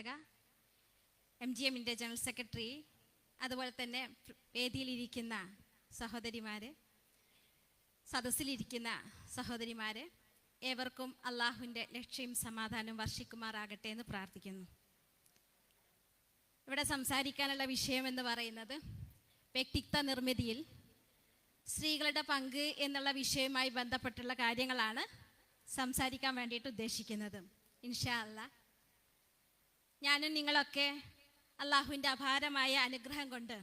സംഘാടക M G എമ്മിന്റെ general secretary അതുപോലെ തന്നെ വേദിയിലിരിക്കുന്ന സഹോദരിമാർ സദസ്സിലിരിക്കുന്ന സഹോദരിമാർ ഏവർക്കും അള്ളാഹുവിന്റെ ലക്ഷ്യം സമാധാനം വർഷിക്കുമാറാകട്ടെ എന്ന് പ്രാർത്ഥിക്കുന്നു. ഇവിടെ സംസാരിക്കാനുള്ള വിഷയം എന്ന് പറയുന്നത് വ്യക്തിത്വ നിർമ്മിതിയിൽ സ്ത്രീകളുടെ പങ്ക് എന്നുള്ള വിഷയവുമായി ബന്ധപ്പെട്ടുള്ള കാര്യങ്ങളാണ് സംസാരിക്കാൻ വേണ്ടിയിട്ട് ഉദ്ദേശിക്കുന്നത്. ഇൻഷാ അല്ല ഞാനും നിങ്ങളൊക്കെ അള്ളാഹുവിന്റെ അപാരമായ അനുഗ്രഹം കൊണ്ട്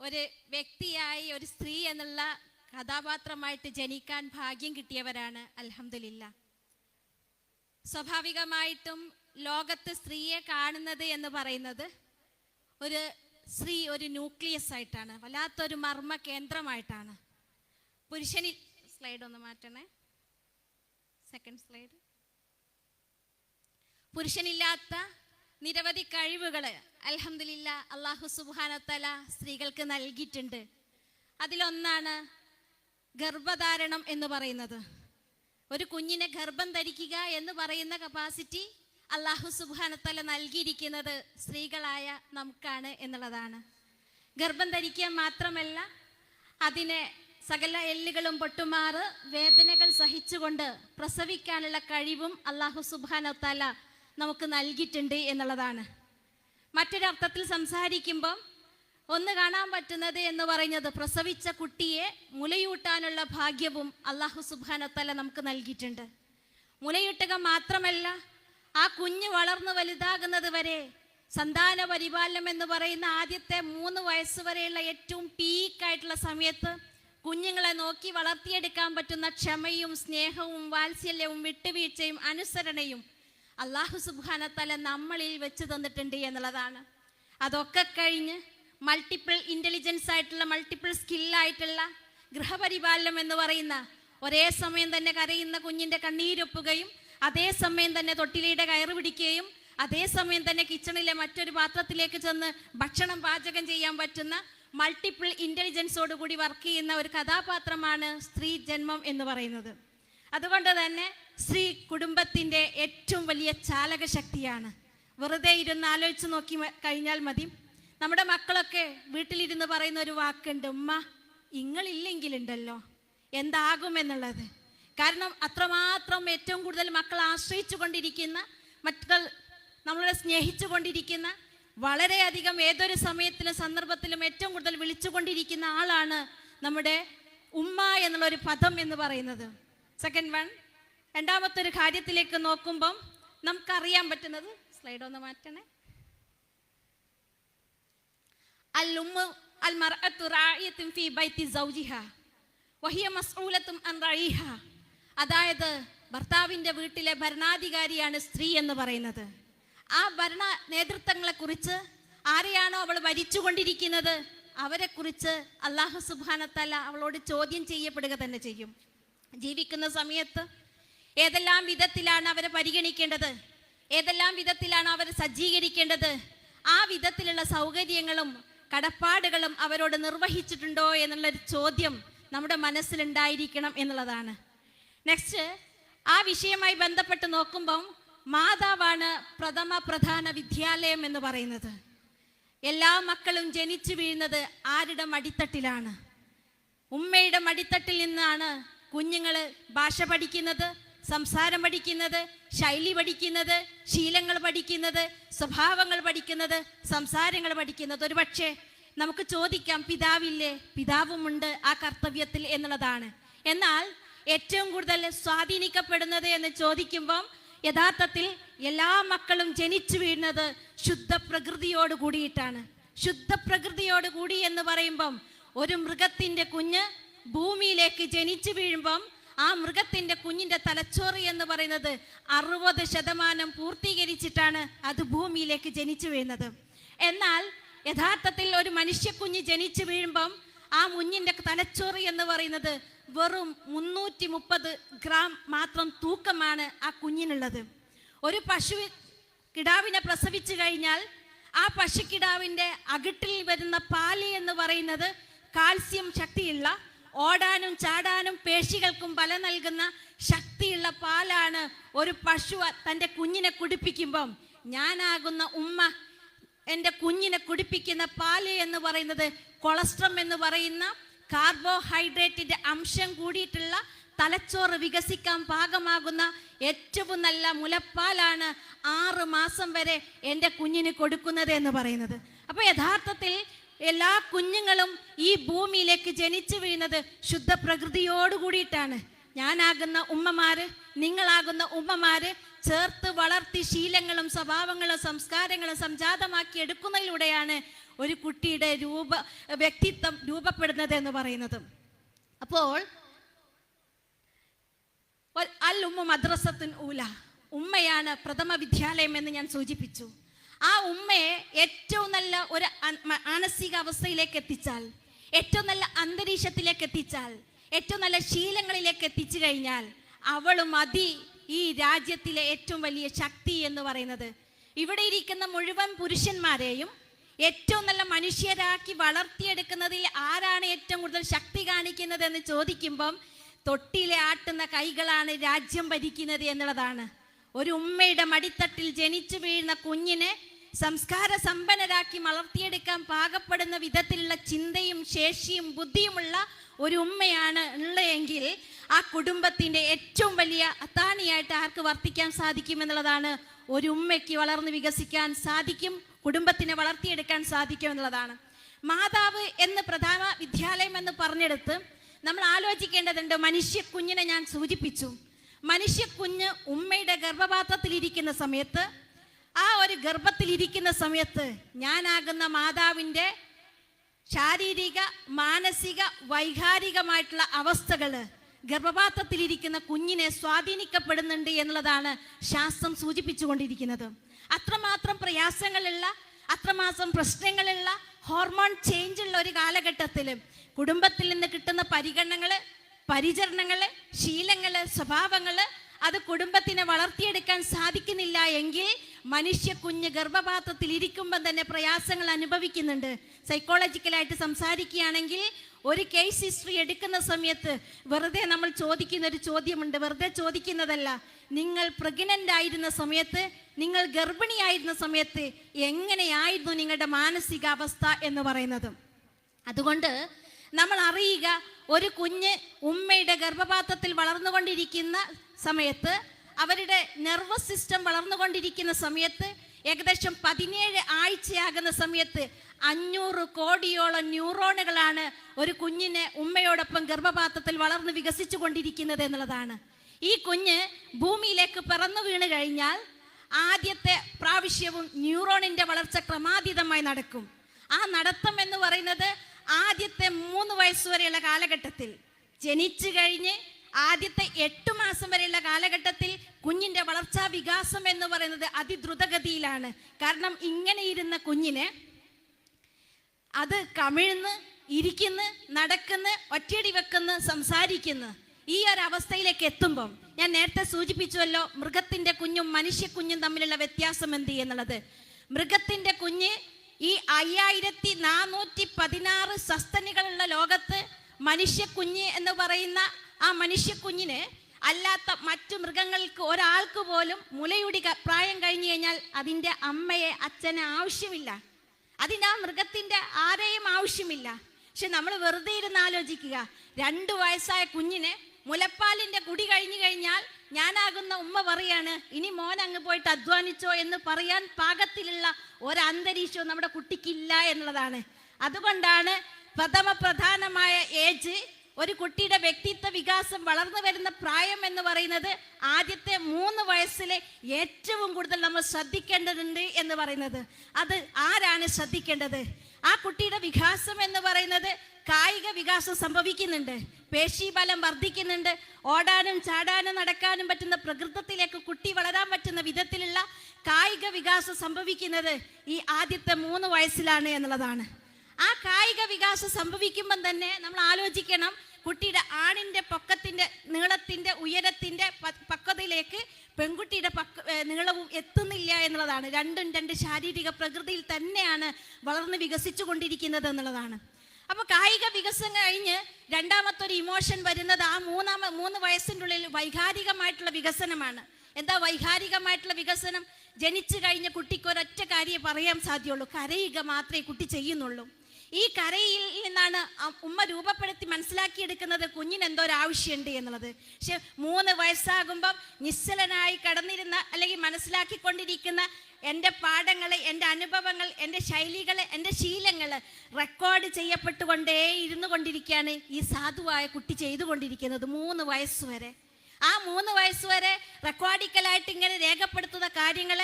ഒരു വ്യക്തിയായി ഒരു സ്ത്രീ എന്നുള്ള കഥാപാത്രമായിട്ട് ജനിക്കാൻ ഭാഗ്യം കിട്ടിയവരാണ് അലഹമില്ല സ്വാഭാവികമായിട്ടും ലോകത്ത് സ്ത്രീയെ കാണുന്നത് എന്ന് പറയുന്നത് ഒരു സ്ത്രീ ഒരു ന്യൂക്ലിയസ് ആയിട്ടാണ് വല്ലാത്തൊരു മർമ്മ കേന്ദ്രമായിട്ടാണ്. പുരുഷനി സ്ലൈഡ് ഒന്ന് മാറ്റണേ. സെക്കൻഡ് സ്ലൈഡ് പുരുഷനില്ലാത്ത നിരവധി കഴിവുകൾ അലഹമില്ല അള്ളാഹു സുബാനത്തല സ്ത്രീകൾക്ക് നൽകിയിട്ടുണ്ട്. അതിലൊന്നാണ് ഗർഭധാരണം എന്ന് പറയുന്നത്. ഒരു കുഞ്ഞിനെ ഗർഭം ധരിക്കുക എന്ന് പറയുന്ന കപ്പാസിറ്റി അള്ളാഹു സുബാനത്തല നൽകിയിരിക്കുന്നത് സ്ത്രീകളായ നമുക്കാണ് എന്നുള്ളതാണ്. ഗർഭം ധരിക്കുക മാത്രമല്ല അതിനെ സകല എല്ലുകളും പൊട്ടുമാറ് വേദനകൾ സഹിച്ചുകൊണ്ട് പ്രസവിക്കാനുള്ള കഴിവും അള്ളാഹു സുബാനത്തല നമുക്ക് നൽകിയിട്ടുണ്ട് എന്നുള്ളതാണ്. മറ്റൊരർത്ഥത്തിൽ സംസാരിക്കുമ്പം ഒന്ന് കാണാൻ പറ്റുന്നത് എന്ന് പറയുന്നത് പ്രസവിച്ച കുട്ടിയെ മുലയൂട്ടാനുള്ള ഭാഗ്യവും അള്ളാഹു സുബാനത്തല നമുക്ക് നൽകിയിട്ടുണ്ട്. മുലയൂട്ടുക മാത്രമല്ല ആ കുഞ്ഞ് വളർന്നു വലുതാകുന്നത് വരെ സന്താന പരിപാലനം എന്ന് പറയുന്ന ആദ്യത്തെ മൂന്ന് വയസ്സ് വരെയുള്ള ഏറ്റവും പീക്കായിട്ടുള്ള സമയത്ത് കുഞ്ഞുങ്ങളെ നോക്കി വളർത്തിയെടുക്കാൻ പറ്റുന്ന ക്ഷമയും സ്നേഹവും വാത്സല്യവും വിട്ടുവീഴ്ചയും അനുസരണയും അള്ളാഹു സുബാനത്തല നമ്മളിൽ വെച്ച് തന്നിട്ടുണ്ട് എന്നുള്ളതാണ്. അതൊക്കെ കഴിഞ്ഞ് മൾട്ടിപ്പിൾ ഇന്റലിജൻസ് ആയിട്ടുള്ള മൾട്ടിപ്പിൾ സ്കില്ലായിട്ടുള്ള ഗൃഹപരിപാലനം എന്ന് പറയുന്ന ഒരേ സമയം തന്നെ കരയുന്ന കുഞ്ഞിന്റെ കണ്ണീരൊപ്പുകയും അതേ സമയം തന്നെ തൊട്ടിലയുടെ കയറ് പിടിക്കുകയും അതേസമയം തന്നെ കിച്ചണിലെ മറ്റൊരു പാത്രത്തിലേക്ക് ചെന്ന് ഭക്ഷണം പാചകം ചെയ്യാൻ പറ്റുന്ന മൾട്ടിപ്പിൾ ഇന്റലിജൻസോട് കൂടി വർക്ക് ചെയ്യുന്ന ഒരു കഥാപാത്രമാണ് സ്ത്രീ ജന്മം എന്ന് പറയുന്നത്. അതുകൊണ്ട് തന്നെ സ്ത്രീ കുടുംബത്തിന്റെ ഏറ്റവും വലിയ ചാലക ശക്തിയാണ് വെറുതെ ഇരുന്ന് ആലോചിച്ച് നോക്കി കഴിഞ്ഞാൽ മതി. നമ്മുടെ മക്കളൊക്കെ വീട്ടിലിരുന്ന് പറയുന്ന ഒരു വാക്കുണ്ട് ഉമ്മ ഇങ്ങളില്ലെങ്കിലുണ്ടല്ലോ. എന്താകും എന്നുള്ളത് കാരണം അത്രമാത്രം ഏറ്റവും കൂടുതൽ മക്കൾ ആശ്രയിച്ചു കൊണ്ടിരിക്കുന്ന മക്കൾ നമ്മളെ സ്നേഹിച്ചു കൊണ്ടിരിക്കുന്ന വളരെയധികം ഏതൊരു സമയത്തിലും സന്ദർഭത്തിലും ഏറ്റവും കൂടുതൽ വിളിച്ചുകൊണ്ടിരിക്കുന്ന ആളാണ് നമ്മുടെ ഉമ്മ എന്നുള്ള ഒരു പദം എന്ന് പറയുന്നത്. സെക്കൻഡ് വൺ രണ്ടാമത്തെ ഒരു കാര്യത്തിലേക്ക് നോക്കുമ്പം നമുക്കറിയാൻ പറ്റുന്നത് സ്ലൈഡ് ഒന്ന് മാറ്റണേ. അൽ ഉമ്മ അൽ മർഅത്തു ഫീ വഹിയ അൻ അതായത് ഭർത്താവിന്റെ വീട്ടിലെ ഭരണാധികാരിയാണ് സ്ത്രീ എന്ന് പറയുന്നത്. ആ ഭരണ നേതൃത്വങ്ങളെക്കുറിച്ച് ആരെയാണോ അവൾ ഭരിച്ചുകൊണ്ടിരിക്കുന്നത് അവരെക്കുറിച്ച് അള്ളാഹു സുബാനത്തല്ല അവളോട് ചോദ്യം ചെയ്യപ്പെടുക തന്നെ ചെയ്യും. ജീവിക്കുന്ന സമയത്ത് ഏതെല്ലാം വിധത്തിലാണ് അവരെ പരിഗണിക്കേണ്ടത്? ഏതെല്ലാം വിധത്തിലാണ് അവരെ സജ്ജീകരിക്കേണ്ടത്? ആ വിധത്തിലുള്ള സൗകര്യങ്ങളും കടപ്പാടുകളും അവരോട് നിർവഹിച്ചിട്ടുണ്ടോ എന്നുള്ളൊരു ചോദ്യം നമ്മുടെ മനസ്സിലുണ്ടായിരിക്കണം എന്നുള്ളതാണ്. നെക്സ്റ്റ് ആ വിഷയമായി ബന്ധപ്പെട്ട് നോക്കുമ്പം മാതാവാണ് പ്രഥമ പ്രധാന വിദ്യാലയം എന്ന് പറയുന്നത്. എല്ലാ മക്കളും ജനിച്ചു വീഴുന്നത് ആരുടെ മടിത്തട്ടിലാണ്? ഉമ്മയുടെ മടിത്തട്ടിൽ നിന്നാണ് കുഞ്ഞുങ്ങൾ ഭാഷ പഠിക്കുന്നത് സംസാരം പഠിക്കുന്നത് ശൈലി പഠിക്കുന്നത് ശീലങ്ങൾ പഠിക്കുന്നത് സ്വഭാവങ്ങൾ പഠിക്കുന്നത് സംസാരങ്ങൾ പഠിക്കുന്നത്. ഒരു പക്ഷേ നമുക്ക് ചോദിക്കാം പിതാവില്ലേ? പിതാവുമുണ്ട് ആ കർത്തവ്യത്തിൽ എന്നുള്ളതാണ്. എന്നാൽ ഏറ്റവും കൂടുതൽ സ്വാധീനിക്കപ്പെടുന്നത് എന്ന് ചോദിക്കുമ്പം യഥാർത്ഥത്തിൽ എല്ലാ മക്കളും ജനിച്ചു വീഴുന്നത് ശുദ്ധ പ്രകൃതിയോട് കൂടിയിട്ടാണ്. ശുദ്ധ പ്രകൃതിയോട് കൂടി എന്ന് പറയുമ്പം ഒരു മൃഗത്തിന്റെ കുഞ്ഞ് ഭൂമിയിലേക്ക് ജനിച്ചു വീഴുമ്പം ആ മൃഗത്തിന്റെ കുഞ്ഞിന്റെ തലച്ചോറ് എന്ന് പറയുന്നത് അറുപത് ശതമാനം പൂർത്തീകരിച്ചിട്ടാണ് അത് ഭൂമിയിലേക്ക് ജനിച്ചു വീഴുന്നത്. എന്നാൽ യഥാർത്ഥത്തിൽ ഒരു മനുഷ്യക്കുഞ്ഞ് ജനിച്ചു വീഴുമ്പം ആ മുഞ്ഞിന്റെ തലച്ചോറ് എന്ന് പറയുന്നത് വെറും മുന്നൂറ്റി മുപ്പത് ഗ്രാം മാത്രം തൂക്കമാണ് ആ കുഞ്ഞിനുള്ളത്. ഒരു പശു കിടാവിനെ പ്രസവിച്ചു കഴിഞ്ഞാൽ ആ പശുക്കിടാവിന്റെ അകിട്ടിൽ വരുന്ന പാൽ എന്ന് പറയുന്നത് കാൽസ്യം ശക്തിയുള്ള ഓടാനും ചാടാനും പേശികൾക്കും ബലം നൽകുന്ന ശക്തിയുള്ള പാലാണ് ഒരു പശു തന്റെ കുഞ്ഞിനെ കുടിപ്പിക്കുമ്പം. ഞാനാകുന്ന ഉമ്മ എന്റെ കുഞ്ഞിനെ കുടിപ്പിക്കുന്ന പാൽ എന്ന് പറയുന്നത് കൊളസ്ട്രം എന്ന് പറയുന്ന കാർബോഹൈഡ്രേറ്റിന്റെ അംശം കൂടിയിട്ടുള്ള തലച്ചോറ് വികസിക്കാൻ പാകമാകുന്ന ഏറ്റവും നല്ല മുലപ്പാലാണ് ആറ് മാസം വരെ എന്റെ കുഞ്ഞിന് കൊടുക്കുന്നത് എന്ന് പറയുന്നത്. അപ്പോൾ യഥാർത്ഥത്തിൽ എല്ലാ കുഞ്ഞുങ്ങളും ഈ ഭൂമിയിലേക്ക് ജനിച്ചു വീഴുന്നത് ശുദ്ധ പ്രകൃതിയോട് കൂടിയിട്ടാണ്. ഞാനാകുന്ന ഉമ്മമാര് നിങ്ങളാകുന്ന ഉമ്മമാര് ചേർത്ത് വളർത്തി ശീലങ്ങളും സ്വഭാവങ്ങളും സംസ്കാരങ്ങളും സംജാതമാക്കി എടുക്കുന്നതിലൂടെയാണ് ഒരു കുട്ടിയുടെ രൂപ വ്യക്തിത്വം രൂപപ്പെടുന്നത് എന്ന് പറയുന്നത്. അപ്പോൾ അൽ ഉമ്മ മദ്രസത്തിൻ ഊല ഉമ്മയാണ് പ്രഥമ വിദ്യാലയം എന്ന് ഞാൻ സൂചിപ്പിച്ചു. ആ ഉമ്മയെ ഏറ്റവും നല്ല ഒരു മാനസിക അവസ്ഥയിലേക്ക് എത്തിച്ചാൽ ഏറ്റവും നല്ല അന്തരീക്ഷത്തിലേക്ക് എത്തിച്ചാൽ ഏറ്റവും നല്ല ശീലങ്ങളിലേക്ക് എത്തിച്ചു കഴിഞ്ഞാൽ അവളും മതി ഈ രാജ്യത്തിലെ ഏറ്റവും വലിയ ശക്തി എന്ന് പറയുന്നത്. ഇവിടെ ഇരിക്കുന്ന മുഴുവൻ പുരുഷന്മാരെയും ഏറ്റവും നല്ല മനുഷ്യരാക്കി വളർത്തിയെടുക്കുന്നതിൽ ആരാണ് ഏറ്റവും കൂടുതൽ ശക്തി കാണിക്കുന്നത് എന്ന് ചോദിക്കുമ്പം തൊട്ടിലെ ആട്ടുന്ന കൈകളാണ് രാജ്യം ഭരിക്കുന്നത് എന്നുള്ളതാണ്. ഒരു ഉമ്മയുടെ മടിത്തട്ടിൽ ജനിച്ചു വീഴുന്ന കുഞ്ഞിനെ സംസ്കാര സമ്പന്നരാക്കി വളർത്തിയെടുക്കാൻ പാകപ്പെടുന്ന വിധത്തിലുള്ള ചിന്തയും ശേഷിയും ബുദ്ധിയുമുള്ള ഒരു ഉമ്മയാണ് ഉള്ളതെങ്കിൽ ആ കുടുംബത്തിന്റെ ഏറ്റവും വലിയ അത്താണിയായിട്ട് ആർക്ക് വർത്തിക്കാൻ സാധിക്കും എന്നുള്ളതാണ് ഒരു ഉമ്മയ്ക്ക് വളർന്ന് വികസിക്കാൻ സാധിക്കും കുടുംബത്തിനെ വളർത്തിയെടുക്കാൻ സാധിക്കും എന്നുള്ളതാണ്. മാതാവ് എന്ന് പ്രധാന വിദ്യാലയം എന്ന് പറഞ്ഞെടുത്ത് നമ്മൾ ആലോചിക്കേണ്ടതുണ്ട് മനുഷ്യ കുഞ്ഞിനെ ഞാൻ സൂചിപ്പിച്ചു. മനുഷ്യ കുഞ്ഞ് ഉമ്മയുടെ ഗർഭപാത്രത്തിലിരിക്കുന്ന സമയത്ത് ആ ഒരു ഗർഭത്തിലിരിക്കുന്ന സമയത്ത് ഞാനാകുന്ന മാതാവിന്റെ ശാരീരിക മാനസിക വൈകാരികമായിട്ടുള്ള അവസ്ഥകൾ ഗർഭപാത്രത്തിലിരിക്കുന്ന കുഞ്ഞിനെ സ്വാധീനിക്കപ്പെടുന്നുണ്ട് എന്നുള്ളതാണ് ശാസ്ത്രം സൂചിപ്പിച്ചുകൊണ്ടിരിക്കുന്നത്. അത്രമാത്രം പ്രയാസങ്ങളുള്ള അത്രമാത്രം പ്രശ്നങ്ങളുള്ള ഹോർമോൺ ചേഞ്ചുള്ള ഒരു കാലഘട്ടത്തിൽ കുടുംബത്തിൽ നിന്ന് കിട്ടുന്ന പരിഗണനകൾ പരിചരണങ്ങൾ ശീലങ്ങൾ സ്വഭാവങ്ങൾ അത് കുടുംബത്തിനെ വളർത്തിയെടുക്കാൻ സാധിക്കുന്നില്ല എങ്കിൽ മനുഷ്യ കുഞ്ഞ് ഗർഭപാത്രത്തിൽ ഇരിക്കുമ്പോൾ തന്നെ പ്രയാസങ്ങൾ അനുഭവിക്കുന്നുണ്ട്. സൈക്കോളജിക്കലായിട്ട് സംസാരിക്കുകയാണെങ്കിൽ ഒരു കേസ് ഹിസ്റ്ററി എടുക്കുന്ന സമയത്ത് വെറുതെ നമ്മൾ ചോദിക്കുന്ന ഒരു ചോദ്യമുണ്ട്. വെറുതെ ചോദിക്കുന്നതല്ല. നിങ്ങൾ പ്രഗ്നന്റ് ആയിരുന്ന സമയത്ത് നിങ്ങൾ ഗർഭിണിയായിരുന്ന സമയത്ത് എങ്ങനെയായിരുന്നു നിങ്ങളുടെ മാനസികാവസ്ഥ എന്ന് പറയുന്നത്? അതുകൊണ്ട് നമ്മൾ അറിയുക ഒരു കുഞ്ഞ് ഉമ്മയുടെ ഗർഭപാത്രത്തിൽ വളർന്നുകൊണ്ടിരിക്കുന്ന സമയത്ത് അവരുടെ നെർവസ് സിസ്റ്റം വളർന്നുകൊണ്ടിരിക്കുന്ന സമയത്ത് ഏകദേശം പതിനേഴ് ആഴ്ചയാകുന്ന സമയത്ത് അഞ്ഞൂറ് കോടിയോളം ന്യൂറോണുകളാണ് ഒരു കുഞ്ഞിനെ ഉമ്മയോടൊപ്പം ഗർഭപാത്രത്തിൽ വളർന്ന് വികസിച്ചു കൊണ്ടിരിക്കുന്നത് എന്നുള്ളതാണ്. ഈ കുഞ്ഞ് ഭൂമിയിലേക്ക് പിറന്നു വീണ് കഴിഞ്ഞാൽ ആദ്യത്തെ പ്രാവശ്യവും ന്യൂറോണിന്റെ വളർച്ച ക്രമാതീതമായി നടക്കും. ആ നടത്തം എന്ന് പറയുന്നത് ആദ്യത്തെ മൂന്ന് വയസ്സ് വരെയുള്ള കാലഘട്ടത്തിൽ ജനിച്ചു കഴിഞ്ഞ് ആദ്യത്തെ എട്ട് മാസം വരെയുള്ള കാലഘട്ടത്തിൽ കുഞ്ഞിന്റെ വളർച്ചാ വികാസം എന്ന് പറയുന്നത് അതിദ്രുതഗതിയിലാണ്. കാരണം ഇങ്ങനെ ഇരുന്ന കുഞ്ഞിന് അത് കമിഴ്ന്ന് ഇരിക്കുന്ന് നടക്കുന്ന് ഒറ്റയടി വെക്കുന്ന് സംസാരിക്കുന്നു. ഈ ഒരു അവസ്ഥയിലേക്ക് എത്തുമ്പം ഞാൻ നേരത്തെ സൂചിപ്പിച്ചുവല്ലോ മൃഗത്തിന്റെ കുഞ്ഞും മനുഷ്യ കുഞ്ഞും തമ്മിലുള്ള വ്യത്യാസം എന്ത് എന്നുള്ളത് മൃഗത്തിന്റെ കുഞ്ഞ് ഈ അയ്യായിരത്തി നാനൂറ്റി പതിനാറ് സസ്തനികളുള്ള ലോകത്ത് മനുഷ്യക്കുഞ്ഞ് എന്ന് പറയുന്ന ആ മനുഷ്യക്കുഞ്ഞിന് അല്ലാത്ത മറ്റു മൃഗങ്ങൾക്ക് ഒരാൾക്ക് പോലും മുലയുടി പ്രായം കഴിഞ്ഞു കഴിഞ്ഞാൽ അതിന്റെ അമ്മയെ അച്ഛനെ ആവശ്യമില്ല. അതിന് ആ മൃഗത്തിന്റെ ആരെയും ആവശ്യമില്ല. പക്ഷെ നമ്മൾ വെറുതെ ഇരുന്ന് ആലോചിക്കുക. രണ്ടു വയസ്സായ കുഞ്ഞിന് മുലപ്പാലിന്റെ കുടി കഴിഞ്ഞു കഴിഞ്ഞാൽ ഞാനാകുന്ന ഉമ്മ പറയാണ് ഇനി മോൻ അങ്ങ് പോയിട്ട് അധ്വാനിച്ചോ എന്ന് പറയാൻ പാകത്തിലുള്ള ഒരു അന്തരീക്ഷവും നമ്മുടെ കുട്ടിക്കില്ല എന്നുള്ളതാണ്. അതുകൊണ്ടാണ് പ്രഥമ പ്രധാനമായ ഏജ് ഒരു കുട്ടിയുടെ വ്യക്തിത്വ വികാസം വളർന്നു വരുന്ന പ്രായം എന്ന് പറയുന്നത് ആദ്യത്തെ മൂന്ന് വയസ്സിലെ ഏറ്റവും കൂടുതൽ നമ്മൾ ശ്രദ്ധിക്കേണ്ടതുണ്ട് എന്ന് പറയുന്നത്. അത് ആരാണ് ശ്രദ്ധിക്കേണ്ടത്? ആ കുട്ടിയുടെ വികാസം എന്ന് പറയുന്നത് കായിക വികാസം സംഭവിക്കുന്നുണ്ട്. പേശീബലം വർദ്ധിക്കുന്നുണ്ട്. ഓടാനും ചാടാനും നടക്കാനും പറ്റുന്ന പ്രകൃതത്തിലേക്ക് കുട്ടി വളരാൻ പറ്റുന്ന വിധത്തിലുള്ള കായിക വികാസം സംഭവിക്കുന്നത് ഈ ആദ്യത്തെ മൂന്ന് വയസ്സിലാണ് എന്നുള്ളതാണ്. ആ കായിക വികാസം സംഭവിക്കുമ്പം തന്നെ നമ്മൾ ആലോചിക്കണം കുട്ടിയുടെ ആണിന്റെ പൊക്കത്തിന്റെ നീളത്തിന്റെ ഉയരത്തിന്റെ പ- പക്വതയിലേക്ക് പെൺകുട്ടിയുടെ പക്ക നീളവും എത്തുന്നില്ല എന്നുള്ളതാണ്. രണ്ടും രണ്ട് ശാരീരിക പ്രകൃതിയിൽ തന്നെയാണ് വളർന്ന് വികസിച്ചു കൊണ്ടിരിക്കുന്നത് എന്നുള്ളതാണ്. അപ്പോൾ കായിക വികസനം കഴിഞ്ഞ് രണ്ടാമത്തെ ഒരു ഇമോഷൻ വരുന്നത് ആ മൂന്നാമ മൂന്ന് വയസ്സിന്റെ ഉള്ളിൽ വൈകാരികമായിട്ടുള്ള വികസനമാണ്. എന്താ വൈകാരികമായിട്ടുള്ള വികസനം? ജനിച്ചു കഴിഞ്ഞ കുട്ടിക്ക് ഒരൊറ്റ കാര്യം പറയാൻ സാധ്യമുള്ളൂ കരയുക മാത്രമേ കുട്ടി ചെയ്യുന്നുള്ളൂ. ഈ കരയിൽ നിന്നാണ് ഉമ്മ രൂപപ്പെടുത്തി മനസ്സിലാക്കിയെടുക്കുന്നത് കുഞ്ഞിന് എന്തോ ഒരു ആവശ്യമുണ്ട് എന്നുള്ളത്. പക്ഷെ മൂന്ന് വയസ്സാകുമ്പം നിശ്ചലനായി കടന്നിരുന്ന അല്ലെങ്കിൽ മനസ്സിലാക്കിക്കൊണ്ടിരിക്കുന്ന എന്റെ പാഠങ്ങൾ എന്റെ അനുഭവങ്ങൾ എന്റെ ശൈലികൾ എന്റെ ശീലങ്ങൾ റെക്കോർഡ് ചെയ്യപ്പെട്ടുകൊണ്ടേ ഇരുന്നു കൊണ്ടിരിക്കുകയാണ് ഈ സാധുവായ കുട്ടി ചെയ്തുകൊണ്ടിരിക്കുന്നത് മൂന്ന് വയസ്സ് വരെ. ആ മൂന്ന് വയസ്സ് വരെ റെക്കോർഡിക്കലായിട്ട് ഇങ്ങനെ രേഖപ്പെടുത്തുന്ന കാര്യങ്ങൾ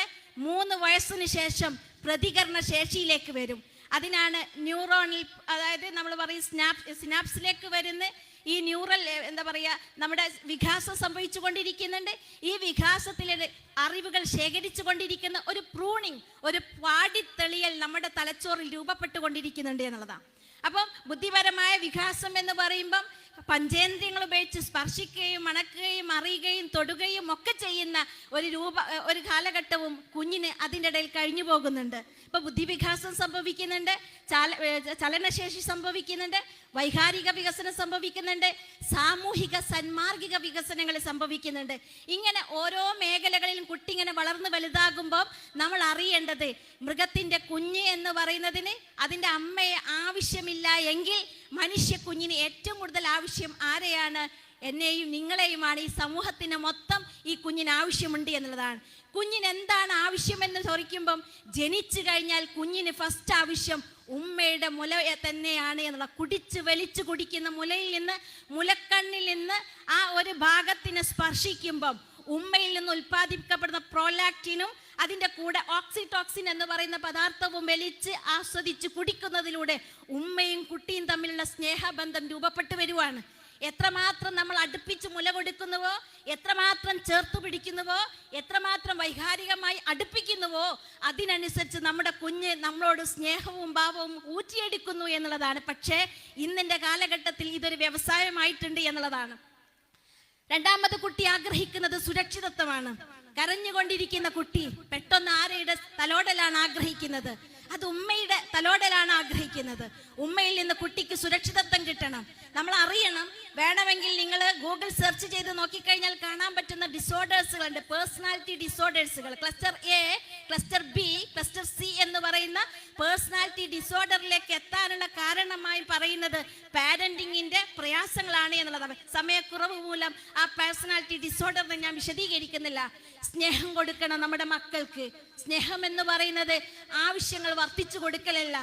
മൂന്ന് വയസ്സിന് ശേഷം പ്രതികരണ ശേഷിയിലേക്ക് വരും. അതിനാണ് ന്യൂറോണിൽ അതായത് നമ്മൾ പറയും സ്നാപ് സ്നാപ്സിലേക്ക് വരുന്ന ഈ ന്യൂറൽ എന്താ പറയുക നമ്മുടെ വികാസം സംഭവിച്ചു കൊണ്ടിരിക്കുന്നുണ്ട് ഈ വികാസത്തിലെ അറിവുകൾ ശേഖരിച്ചു കൊണ്ടിരിക്കുന്ന ഒരു പ്രൂണിങ് ഒരു പാടിത്തെളിയൽ നമ്മുടെ തലച്ചോറിൽ രൂപപ്പെട്ടുകൊണ്ടിരിക്കുന്നുണ്ട് എന്നുള്ളതാണ്. അപ്പം ബുദ്ധിപരമായ വികാസം എന്ന് പറയുമ്പം പഞ്ചേന്ദ്രിയങ്ങൾ ഉപയോഗിച്ച് സ്പർശിക്കുകയും മണക്കുകയും അറിയുകയും തൊടുകയും ഒക്കെ ചെയ്യുന്ന ഒരു രൂപ ഒരു കാലഘട്ടവും കുഞ്ഞിന് അതിന്റെ ഇടയിൽ കഴിഞ്ഞു പോകുന്നുണ്ട്. ഇപ്പൊ ബുദ്ധിവികാസം സംഭവിക്കുന്നുണ്ട് ചാല ചലനശേഷി സംഭവിക്കുന്നുണ്ട് വൈകാരിക വികസനം സംഭവിക്കുന്നുണ്ട് സാമൂഹിക സന്മാർഗിക വികസനങ്ങൾ സംഭവിക്കുന്നുണ്ട്. ഇങ്ങനെ ഓരോ മേഖലകളിലും കുട്ടി ഇങ്ങനെ വളർന്നു വലുതാകുമ്പോൾ നമ്മൾ അറിയേണ്ടത് മൃഗത്തിന്റെ കുഞ്ഞ് എന്ന് പറയുന്നതിന് അതിന്റെ അമ്മയെ ആവശ്യമില്ല എങ്കിൽ മനുഷ്യ കുഞ്ഞിന് ഏറ്റവും കൂടുതൽ ആവശ്യം ആരെയാണ്? എന്നെയും നിങ്ങളെയുമാണ് ഈ സമൂഹത്തിന് മൊത്തം ഈ കുഞ്ഞിന് ആവശ്യമുണ്ട് എന്നുള്ളതാണ്. കുഞ്ഞിന് എന്താണ് ആവശ്യമെന്ന് ചോദിക്കുമ്പം ജനിച്ചു കഴിഞ്ഞാൽ കുഞ്ഞിന് ഫസ്റ്റ് ആവശ്യം ഉമ്മയുടെ മുല തന്നെയാണ് എന്നുള്ള കുടിച്ച് വലിച്ചു കുടിക്കുന്ന മുലയിൽ നിന്ന് മുലക്കണ്ണിൽ നിന്ന് ആ ഒരു ഭാഗത്തിനെ സ്പർശിക്കുമ്പം ഉമ്മയിൽ നിന്ന് ഉൽപ്പാദിപ്പിക്കപ്പെടുന്ന പ്രോലാക്റ്റിനും അതിന്റെ കൂടെ ഓക്സിടോക്സിൻ എന്ന് പറയുന്ന പദാർത്ഥവും വലിച്ച് ആസ്വദിച്ച് കുടിക്കുന്നതിലൂടെ ഉമ്മയും കുട്ടിയും തമ്മിലുള്ള സ്നേഹബന്ധം രൂപപ്പെട്ടു വരുവാണ്. എത്രമാത്രം നമ്മൾ അടുപ്പിച്ച് മുല കൊടുക്കുന്നുവോ എത്രമാത്രം ചേർത്ത് പിടിക്കുന്നുവോ എത്രമാത്രം വൈകാരികമായി അടുപ്പിക്കുന്നുവോ അതിനനുസരിച്ച് നമ്മുടെ കുഞ്ഞ് നമ്മളോട് സ്നേഹവും ഭാവവും ഊറ്റിയെടുക്കുന്നു എന്നുള്ളതാണ്. പക്ഷേ ഇന്നിന്റെ കാലഘട്ടത്തിൽ ഇതൊരു വ്യവസായമായിട്ടുണ്ട് എന്നുള്ളതാണ്. രണ്ടാമത് കുട്ടി ആഗ്രഹിക്കുന്നത് സുരക്ഷിതത്വമാണ്. കരഞ്ഞുകൊണ്ടിരിക്കുന്ന കുട്ടി പെട്ടെന്ന് ആരുടെ തലോടലാണ് ആഗ്രഹിക്കുന്നത്? അത് ഉമ്മയുടെ തലോടലാണ് ആഗ്രഹിക്കുന്നത്. ഉമ്മയിൽ നിന്ന് കുട്ടിക്ക് സുരക്ഷിതത്വം കിട്ടണം. നമ്മൾ അറിയണം വേണമെങ്കിൽ നിങ്ങൾ ഗൂഗിൾ സെർച്ച് ചെയ്ത് നോക്കിക്കഴിഞ്ഞാൽ കാണാൻ പറ്റുന്ന ഡിസോർഡേഴ്സുകളുണ്ട് personality ഡിസോർഡേഴ്സുകൾ cluster A cluster B cluster C എന്ന് പറയുന്ന പേഴ്സണാലിറ്റി ഡിസോർഡറിലേക്ക് എത്താനുള്ള കാരണമായി പറയുന്നത് പാരന്റിങ്ങിന്റെ പ്രയാസങ്ങളാണ് എന്നുള്ളതാണ് സമയക്കുറവ് മൂലം ആ പേഴ്സണാലിറ്റി ഡിസോർഡറിനെ ഞാൻ വിശദീകരിക്കുന്നില്ല. സ്നേഹം കൊടുക്കണം നമ്മുടെ മക്കൾക്ക്. സ്നേഹം എന്ന് പറയുന്നത് ആവശ്യങ്ങൾ വർദ്ധിച്ചു കൊടുക്കലല്ല.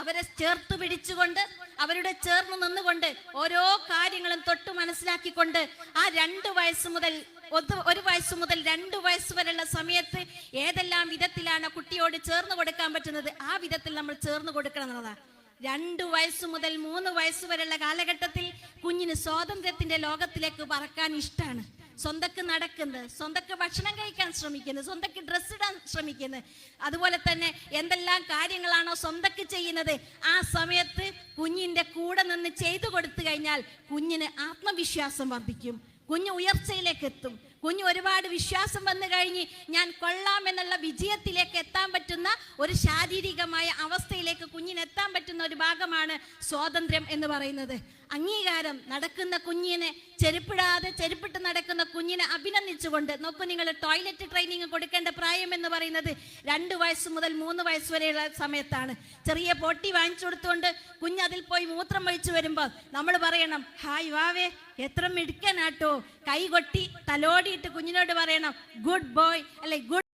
അവരെ ചേർത്ത് പിടിച്ചുകൊണ്ട് അവരുടെ ചേർന്ന് നിന്നുകൊണ്ട് ഓരോ കാര്യങ്ങളും തൊട്ട് മനസ്സിലാക്കിക്കൊണ്ട് ആ രണ്ട് വയസ്സ് മുതൽ ഒരു വയസ്സ് മുതൽ രണ്ട് വയസ്സ് വരെയുള്ള സമയത്ത് ഏതെല്ലാം വിധത്തിലാണ് കുട്ടിയോട് ചേർന്ന് കൊടുക്കാൻ പറ്റുന്നത് ആ വിധത്തിൽ നമ്മൾ ചേർന്ന് കൊടുക്കണം എന്നുള്ളതാണ് രണ്ട് വയസ്സ് മുതൽ മൂന്ന് വയസ്സ് വരെയുള്ള കാലഘട്ടത്തിൽ കുഞ്ഞിന് സ്വാതന്ത്ര്യത്തിന്റെ ലോകത്തിലേക്ക് പറക്കാൻ ഇഷ്ടമാണ് സ്വന്തക്ക് നടക്കുന്നത് സ്വന്തക്ക് ഭക്ഷണം കഴിക്കാൻ ശ്രമിക്കുന്നത് സ്വന്തക്ക് ഡ്രസ്സ് ഇടാൻ ശ്രമിക്കുന്നത് അതുപോലെ തന്നെ എന്തെല്ലാം കാര്യങ്ങളാണോ സ്വന്തക്ക് ചെയ്യുന്നത് ആ സമയത്ത് കുഞ്ഞിന്റെ കൂടെ നിന്ന് ചെയ്തു കൊടുത്തു കഴിഞ്ഞാൽ കുഞ്ഞിന് ആത്മവിശ്വാസം വർദ്ധിക്കും. കുഞ്ഞ് ഉയർച്ചയിലേക്ക് എത്തും. കുഞ്ഞ് ഒരുപാട് വിശ്വാസം വന്നു കഴിഞ്ഞ് ഞാൻ കൊള്ളാം എന്നുള്ള വിജയത്തിലേക്ക് എത്താൻ പറ്റുന്ന ഒരു ശാരീരികമായ അവസ്ഥയിലേക്ക് കുഞ്ഞിന് എത്താൻ പറ്റുന്ന ഒരു ഭാഗമാണ് സ്വാതന്ത്ര്യം എന്ന് പറയുന്നത്. അംഗീകാരം നടക്കുന്ന കുഞ്ഞിനെ ചെരുപ്പിടാതെ ചെരുപ്പിട്ട് നടക്കുന്ന കുഞ്ഞിനെ അഭിനന്ദിച്ചുകൊണ്ട് നോക്കൂ നിങ്ങൾ ടോയ്ലറ്റ് ട്രെയിനിങ് കൊടുക്കേണ്ട പ്രായം എന്ന് പറയുന്നത് രണ്ട് വയസ്സ് മുതൽ മൂന്ന് വയസ്സ് വരെയുള്ള സമയത്താണ്. ചെറിയ പൊട്ടി വാങ്ങിച്ചു കൊടുത്തുകൊണ്ട് കുഞ്ഞ് അതിൽ പോയി മൂത്രം ഒഴിച്ചു വരുമ്പോൾ നമ്മൾ പറയണം ഹായ് വാവേ എത്ര മിടുക്കനാട്ടോ. കൈ കൊട്ടി തലോടിയിട്ട് കുഞ്ഞിനോട് പറയണം ഗുഡ് ബോയ് അല്ലെ ഗുഡ്